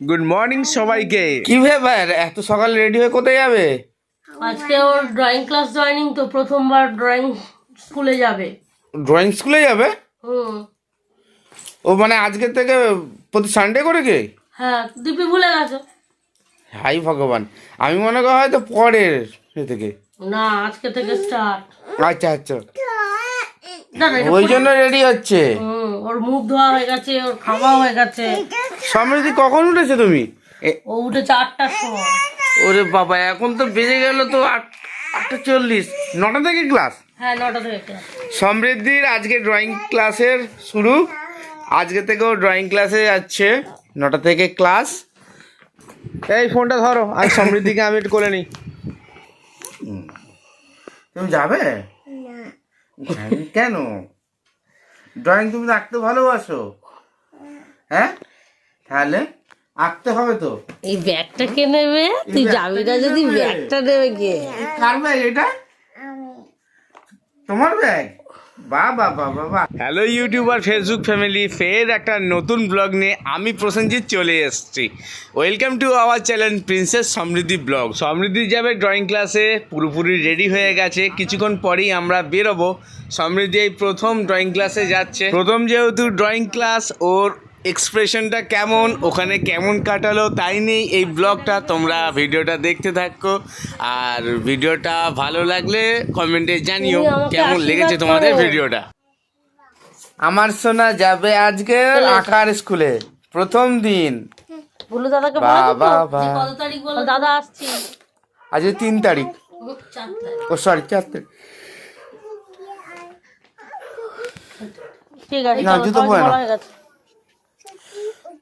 Good morning সবাইকে। কি ব্যাপার? এত সকালে রেডি হয়ে কোথায় যাবে? আজকে ওর ড্রয়িং ক্লাস জয়েনিং তো প্রথমবার ড্রয়িং স্কুলে যাবে। ড্রয়িং স্কুলে যাবে? হুম। ও মানে আজকে থেকে প্রতি সানডে করে কি? হ্যাঁ দিপি ভুলে গেছো। হাই ভগবান। আমি মনে করি হয়তো পরের এ থেকে। না আজকে থেকে স্টার্ট আচ্ছা আচ্ছা। ওই জন্য রেডি হচ্ছে। হুম। ওর মুখ ধোয়া হয়ে গেছে ওর খাওয়া হয়ে গেছে। সমৃদ্ধি কখন উঠেছে তুমি? এ- ও উঠেছে আটটার সময়। ওরে বাবা এখন তো বেজে গেল তো আট আটটা চল্লিশ। নটা থেকে ক্লাস? হ্যাঁ নটা থেকে class। সমৃদ্ধির আজকে ড্রয়িং ক্লাসের শুরু। আজকে থেকেও ড্রয়িং ক্লাসে যাচ্ছে। নটা থেকে ক্লাস। এই ফোনটা ধরো আজ সমৃদ্ধিকে আমি একটু করে নিই। তুমি যাবে? কেন? ড্রয়িং তুমি তো আঁকতে ভালোবাসো। হ্যাঁ? তাহলে আঁকতে হবে তো। এই ব্যাগটা কে নেবে? তুই যাবি না যদি ব্যাগটা নেবে কে? কার ব্যাগ এটা? তোমার ব্যাগ? বা বা বা বা বা। হ্যালো ইউটিউবার ফেসবুক ফ্যামিলি ফের একটা নতুন ব্লগ নিয়ে আমি প্রসেনজিৎ চলে এসেছি। Welcome to our channel princess Samriddhi blog Samriddhi যাবে ড্রয়িং ক্লাসে পুরোপুরি রেডি হয়ে গেছে। কিছুক্ষণ পরেই আমরা বেরোবো। সমৃদ্ধি এই প্রথম ড্রয়িং ক্লাসে যাচ্ছে। প্রথম যেহেতু ড্রয়িং ক্লাস ওর এক্সপ্রেশনটা কেমন ওখানে কেমন কাটালো তাই নেই এই ব্লগটা তোমরা ভিডিওটা দেখতে থাকো। আর ভিডিওটা ভালো লাগলে কমেন্টে জানিও কেমন লেগেছে তোমাদের ভিডিওটা। আমার সোনা যাবে আজকে আঁকার স্কুলে প্রথম দিন। ভুলু দাদাকে দাদা আসছি। তিন তারিখ। ও সরি চার তারিখ। ঠিক আছে না, জুতো পরে না।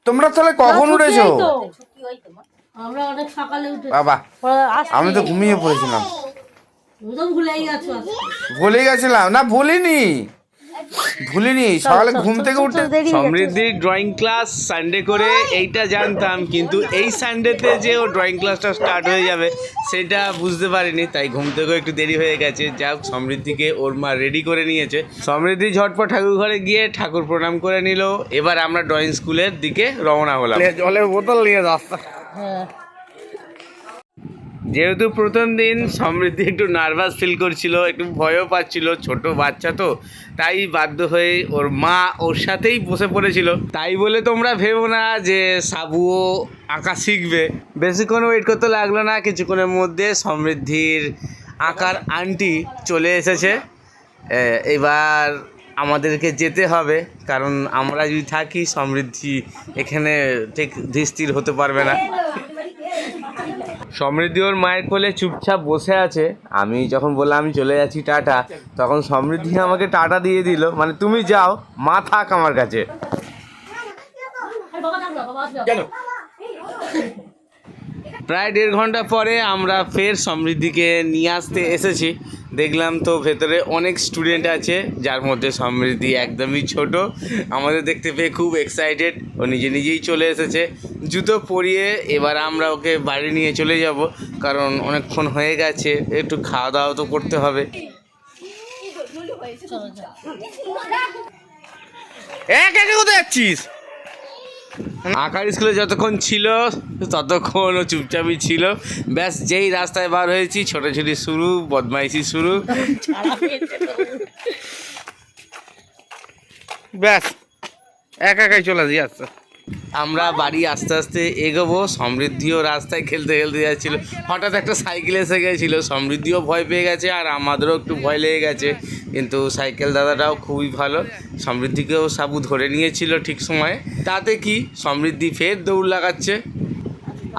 তোমরা তাহলে কখন উঠেছো ছুটি এই তো। আমরা অনেক সকালে উঠে বাবা আমি তো ঘুমিয়ে পড়েছিলাম। ভুলেই গেছো ভুলে গেছিলাম। না ভুলিনি। ভুলিনি সকালে ঘুম থেকে উঠে। সমৃদ্ধির ড্রয়িং ক্লাস সানডে করে এইটা জানতাম কিন্তু এই সানডেতে যে ও ড্রয়িং ক্লাসটা স্টার্ট হয়ে যাবে সেটা বুঝতে পারিনি তাই ঘুম থেকেও একটু দেরি হয়ে গেছে। যাক সমৃদ্ধিকে ওর মা রেডি করে নিয়েছে। সমৃদ্ধি ঝটপট ঠাকুর ঘরে গিয়ে ঠাকুর প্রণাম করে নিল। এবার আমরা ড্রয়িং স্কুলের দিকে রওনা হলাম। জলের বোতল নিয়ে রাস্তা হ্যাঁ। যেহেতু প্রথম দিন সমৃদ্ধি একটু নার্ভাস ফিল করছিল, একটু ভয়ও পাচ্ছিল, ছোট বাচ্চা তো, তাই বাধ্য হয়ে ওর মা ওর সাথেই বসে পড়েছিল। তাই বলে তোমরা ভেবো না যে সাবুও আঁকা শিখবে। বেশিক্ষণ ওয়েট করতে লাগল না, কিছুক্ষণের মধ্যে সমৃদ্ধির আঁকার আন্টি চলে এসেছে। এবার আমাদেরকে যেতে হবে, কারণ আমরা যদি থাকি, সমৃদ্ধি এখানে ঠিক ধীর হতে পারবে না। সমৃদ্ধি ওর মায়ের কোলে চুপচাপ বসে আছে। আমি যখন বললাম আমি চলে যাচ্ছি টাটা তখন সমৃদ্ধি আমাকে টাটা দিয়ে দিল। মানে তুমি যাও মা থাক আমার কাছে। প্রায় দেড় ঘণ্টা পরে আমরা ফের সমৃদ্ধিকে নিয়ে আসতে এসেছি। দেখলাম তো ভেতরে অনেক স্টুডেন্ট আছে যার মধ্যে সমৃদ্ধি একদমই ছোট। আমাদের দেখতে পেয়ে খুব এক্সাইটেড ও নিজে নিজেই চলে এসেছে। জুতো পরিয়ে এবার আমরা ওকে বাড়ি নিয়ে চলে যাব, কারণ অনেকক্ষণ হয়ে গেছে, একটু খাওয়া দাওয়া তো করতে হবে। কোথায় আঁকার স্কুলে যতক্ষণ ছিল, ততক্ষণ ও চুপচাপই ছিল। ব্যাস, যেই রাস্তায় বার হয়েছি, ছোটাছুটি শুরু, বদমাইশি শুরু। ব্যাস, একা একাই চলে যাই আচ্ছা আমরা বাড়ি আস্তে আস্তে এগোবো, সমৃদ্ধিও রাস্তায় খেলতে খেলতে যাচ্ছিল। হঠাৎ একটা সাইকেল এসে গেছিল, সমৃদ্ধিও ভয় পেয়ে গেছে আর আমাদেরও একটু ভয় লেগে গেছে। কিন্তু সাইকেল দাদাটাও খুবই ভালো, সমৃদ্ধিকেও সাবু ধরে নিয়েছিল ঠিক সময়ে। তাতে কি, সমৃদ্ধি ফের দৌড় লাগাচ্ছে।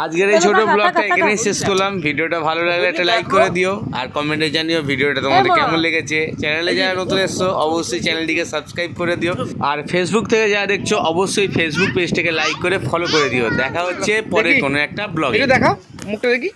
আজকের এই ছোট ব্লগটা এখানেই শেষ করলাম। ভিডিওটা ভালো লাগলে একটা লাইক করে দিও। আর কমেন্টে জানিও ভিডিওটা তোমাদের কেমন লেগেছে। চ্যানেলে যারা নতুন এসছো অবশ্যই চ্যানেলটিকে সাবস্ক্রাইব করে দিও। আর ফেসবুক থেকে যারা দেখছ অবশ্যই ফেসবুক পেজটাকে লাইক করে ফলো করে দিও। দেখা হচ্ছে পরে কোনো একটা ব্লগে দেখা দেখাও মুখটা দেখি।